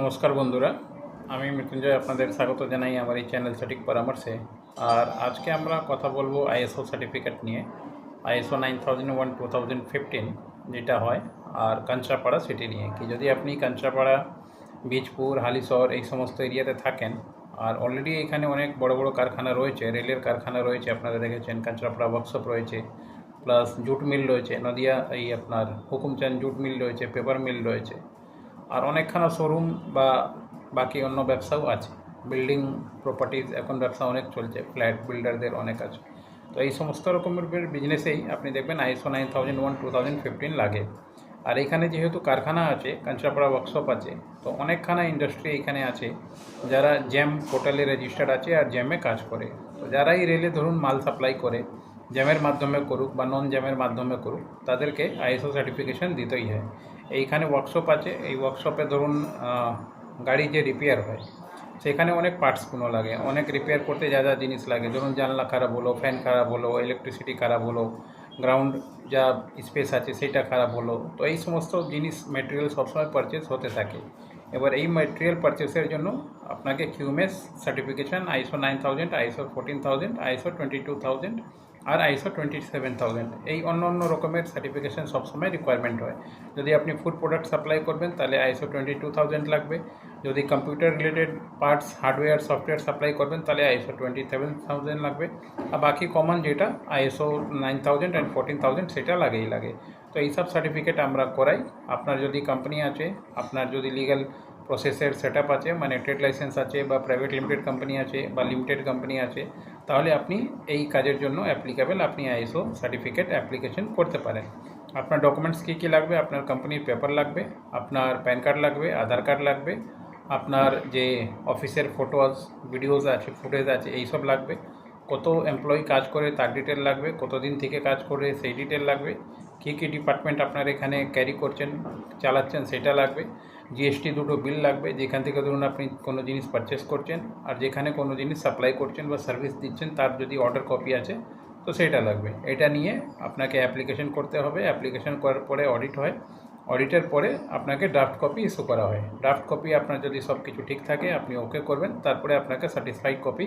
নমস্কার বন্ধুরা, আমি মৃত্যুঞ্জয় আপনাদের স্বাগত জানাই আমার এই চ্যানেল সঠিক পরামর্শে। আর আজকে আমরা কথা বলব আইএসও সার্টিফিকেট নিয়ে, ISO nine thousand one, two thousand fifteen যেটা হয়, আর কাঞ্চাপাড়া সিটি নিয়ে। কি যদি আপনি কাঞ্চাপাড়া বীজপুর, হালিশহর এই সমস্ত এরিয়াতে থাকেন, আর অলরেডি এখানে অনেক বড় বড় কারখানা রয়েছে, রেলের কারখানা রয়েছে, আপনারা দেখেছেন কাঞ্চাপাড়া ওয়ার্কশপ রয়েছে প্লাস জুট মিল রয়েছে, নদিয়া এই আপনার হুকুমচাঁদ জুট মিল রয়েছে পেপার মিল রয়েছে। আর অনেকখানা শোরুম বা বাকি অন্য ব্যবসাও আছে। বিল্ডিং প্রপার্টিজ এখন ব্যবসা অনেক চলছে ফ্ল্যাট বিল্ডারদের অনেক আছে। তো এই সমস্ত রকমের বিজনেসেই আপনি দেখবেন ISO nine thousand one two thousand fifteen লাগে। আর এখানে যেহেতু কারখানা আছে কাঞ্চাপাড়া ওয়ার্কশপ আছে, তো অনেকখানা ইন্ডাস্ট্রি এখানে আছে, যারা জ্যাম পোর্টালে রেজিস্টার্ড আছে আর জ্যামে কাজ করে। তো যারাই রেলে ধরুন মাল সাপ্লাই করে জ্যামের মাধ্যমে করুক বা নন জ্যামের মাধ্যমে করুক, তাদেরকে আইএসও সার্টিফিকেশন দিতেই হয়। এইখানে ওয়ার্কশপ আছে, এই ওয়ার্কশপে ধরুন গাড়ি যে রিপেয়ার হয়, সেখানে অনেক পার্টসগুলো লাগে, অনেক রিপেয়ার করতে যা যা জিনিস লাগে, ধরুন জানলা খারাপ হলো ফ্যান খারাপ হলো ইলেকট্রিসিটি খারাপ হলো গ্রাউন্ড যা স্পেস আছে সেটা খারাপ হলো, তো এই সমস্ত জিনিস মেটেরিয়াল সবসময় পারচেস হতে থাকে। এবার এই মেটেরিয়াল পারচেসের জন্য আপনাকে QMS certification ISO nine thousand ISO fourteen thousand ISO twenty two thousand আর আইসো টোয়েন্টি সেভেন থাউজেন্ড এই অন্য অন্য রকমের সার্টিফিকেশান সবসময় রিকোয়ারমেন্ট হয়। যদি আপনি ফুড প্রোডাক্ট সাপ্লাই করবেন, তাহলে আইসো টোয়েন্টি টু থাউজেন্ড লাগবে। যদি computer related parts hardware software supply করবেন, তাহলে আইসো টোয়েন্টি সেভেন থাউজেন্ড লাগবে। আর বাকি কমন যেটা ISO nine thousand and fourteen thousand সেটা লাগেই লাগে। তো এইসব সার্টিফিকেট আমরা করাই। আপনার যদি কোম্পানি আছে, আপনার যদি লিগ্যাল প্রসেসের সেট আছে মানে ট্রেড লাইসেন্স আছে বা প্রাইভেট লিমিটেড কোম্পানি আছে বা লিমিটেড কোম্পানি আছে তাহলে আপনি এই কাজের জন্য অ্যাপ্লিকেবল আপনি আইএসও সার্টিফিকেট অ্যাপ্লিকেশন করতে পারেন। আপনার ডকুমেন্টস কী কী লাগবে? আপনার কোম্পানির পেপার লাগবে, আপনার প্যান কার্ড লাগবে, আধার কার্ড লাগবে, আপনার যে অফিসের ফটোজ ভিডিওজ আছে ফুটেজ আছে এইসব লাগবে। কত এমপ্লয়ি কাজ করে, তার ডিটেল লাগবে, কতদিন থেকে কাজ করে, সেই ডিটেল লাগবে। কী কী ডিপার্টমেন্ট আপনার এখানে ক্যারি করছেন, চালাচ্ছেন, সেটা লাগবে। জিএসটি দুটো বিল লাগবে, যেখান থেকে ধরুন আপনি কোনো জিনিস পারচেস করছেন, আর যেখানে কোনো জিনিস সাপ্লাই করছেন বা সার্ভিস দিচ্ছেন, তার যদি অর্ডার কপি আছে, তো সেটা লাগবে। এটা নিয়ে আপনাকে অ্যাপ্লিকেশন করতে হবে। অ্যাপ্লিকেশন করার পরে অডিট হয়। অডিটের পরে আপনাকে ড্রাফট কপি ইস্যু করা হয়। ড্রাফট কপি আপনার যদি সব কিছু ঠিক থাকে, আপনি ওকে করবেন। তারপরে আপনাকে সার্টিসফাইড কপি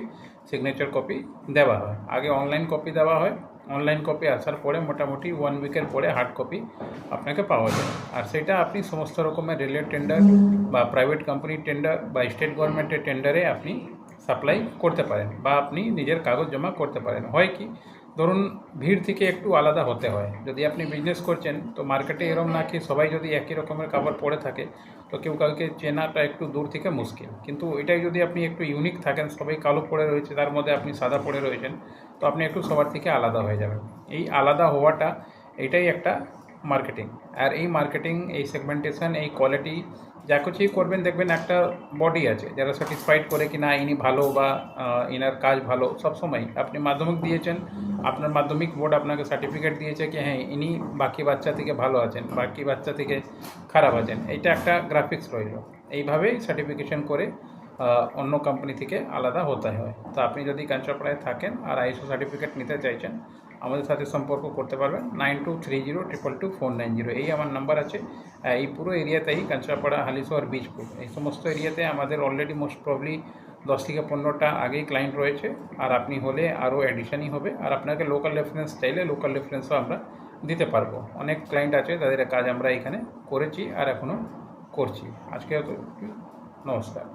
সিগনেচার কপি দেওয়া হয়। আগে অনলাইন কপি দেওয়া হয়। অনলাইন কপি আসার পরে মোটামুটি ওয়ান উইকের পরে হার্ড কপি আপনাকে পাওয়া যায়। আর সেটা আপনি সমস্ত রকমের রেলের টেন্ডার বা প্রাইভেট কোম্পানির টেন্ডার বা স্টেট গভর্নমেন্টের টেন্ডারে আপনি সাপ্লাই করতে পারেন বা আপনি নিজের কাগজ জমা করতে পারেন। হয় কি? ধরুন ভিড় থেকে একটু আলাদা হতে হয়। যদি আপনি বিজনেস করছেন, তো মার্কেটে এরম না কি সবাই যদি একই রকমের কাপড় পরে থাকে, তো কেউ কাউকে চেনাটা একটু দূর থেকে মুশকিল। কিন্তু এটাই যদি আপনি একটু ইউনিক থাকেন, সবাই কালো পরে রয়েছে, তার মধ্যে আপনি সাদা পরে রয়েছেন, তো আপনি একটু সবার থেকে আলাদা হয়ে যাবেন। এই আলাদা হওয়াটা, এটাই একটা মার্কেটিং আর এই মার্কেটিং এই সেগমেন্টেশন এই কোয়ালিটি যা কিছুই করবেন, দেখবেন একটা বডি আছে, যারা স্যাটিসফাইড করে কি না ইনি ভালো বা ইনার কাজ ভালো সবসময় আপনি মাধ্যমিক দিয়েছেন, আপনার মাধ্যমিক বোর্ড আপনাকে সার্টিফিকেট দিয়েছে কি হ্যাঁ ইনি বাকি বাচ্চা থেকে ভালো আছেন, বাকি বাচ্চা থেকে খারাপ আছেন। এইটা একটা গ্রাফিক্স রইল। এইভাবেই সার্টিফিকেশন করে অন্য কোম্পানি থেকে আলাদা হতে হয়। তো আপনি যদি কাঞ্চাপাড়ায় থাকেন আর আইএসও সার্টিফিকেট নিতে চাইছেন আমাদের সাথে সম্পর্ক করতে পারবেন। Nine two three zero triple two four nine zero. এই আমার নাম্বার আছে। এই পুরো এরিয়াতেই কাঞ্চাপাড়া হালিশহর, বীজপুর। এই সমস্ত এরিয়াতে আমাদের অলরেডি মোস্ট প্রবলি দশ থেকে পনেরোটা আগেই ক্লায়েন্ট রয়েছে। আর আপনি হলে আরও অ্যাডিশনই হবে। আর আপনাকে লোকাল রেফারেন্স চাইলে লোকাল রেফারেন্সও আমরা দিতে পারব। অনেক ক্লায়েন্ট আছে, তাদের কাজ আমরা এখানে করেছি আর এখনও করছি। আজকে নমস্কার।